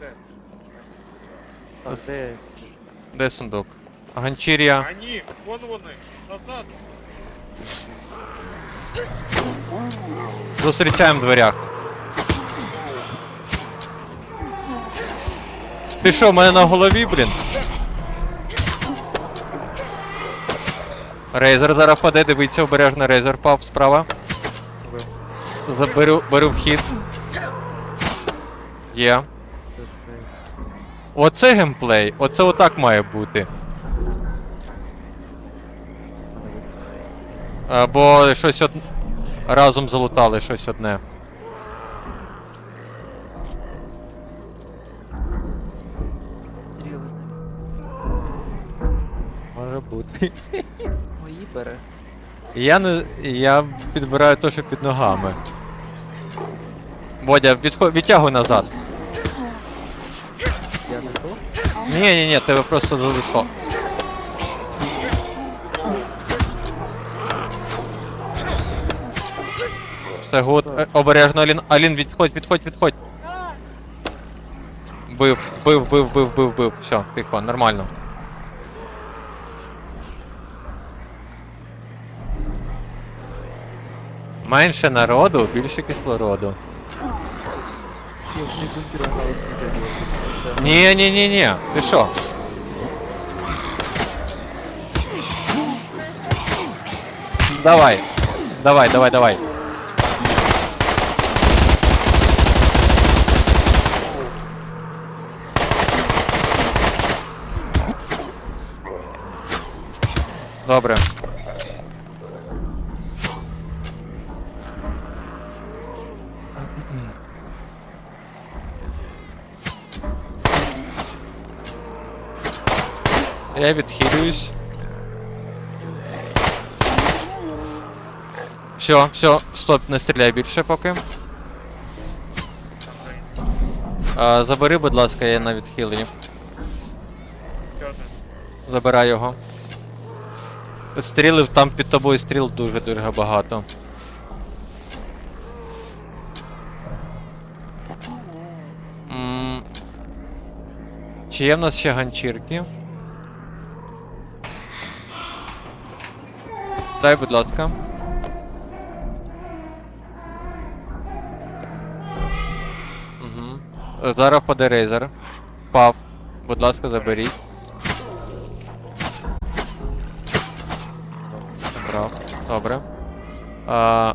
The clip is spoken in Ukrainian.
Де? А де? Де сундук? Ганчір'я. А ні, вон вони. Назад. Зустрічаємо в дверях. Ти що, в мене на голові, блін? Рейзер зараз паде, дивіться, обережно рейзер впав справа. Заберу, беру вхід. Є. Оце геймплей, оце отак має бути. Або щось од... разом залутали щось одне. Може бути. Мої бере. Я не. Я підбираю те, що під ногами. Бодя, відход... відтягуй назад. Я не то? Ні, ні, ні, тебе просто залишко. Все гуд. Е, Обережно, Алін. Алін, відходь, відходь, відходь. Бив, бив, бив, бив, бив, бив. Все, тихо, нормально. Менше народу, більше кислороду. Я в них бункер грали не Ні, ні, ні, ні. Ти що? Давай. Давай, давай, давай. Добре. Я відхилююсь. Все, все, стоп, не стріляй більше поки. А, забери, будь ласка, я на відхиленні. Забирай його. Стрілів там під тобою стріл дуже-дуже багато. М, Чи є в нас ще ганчірки? Дай, будь ласка. Угу. Зараз впаде рейзер. Пав. Будь ласка, заберіть. Добре. А,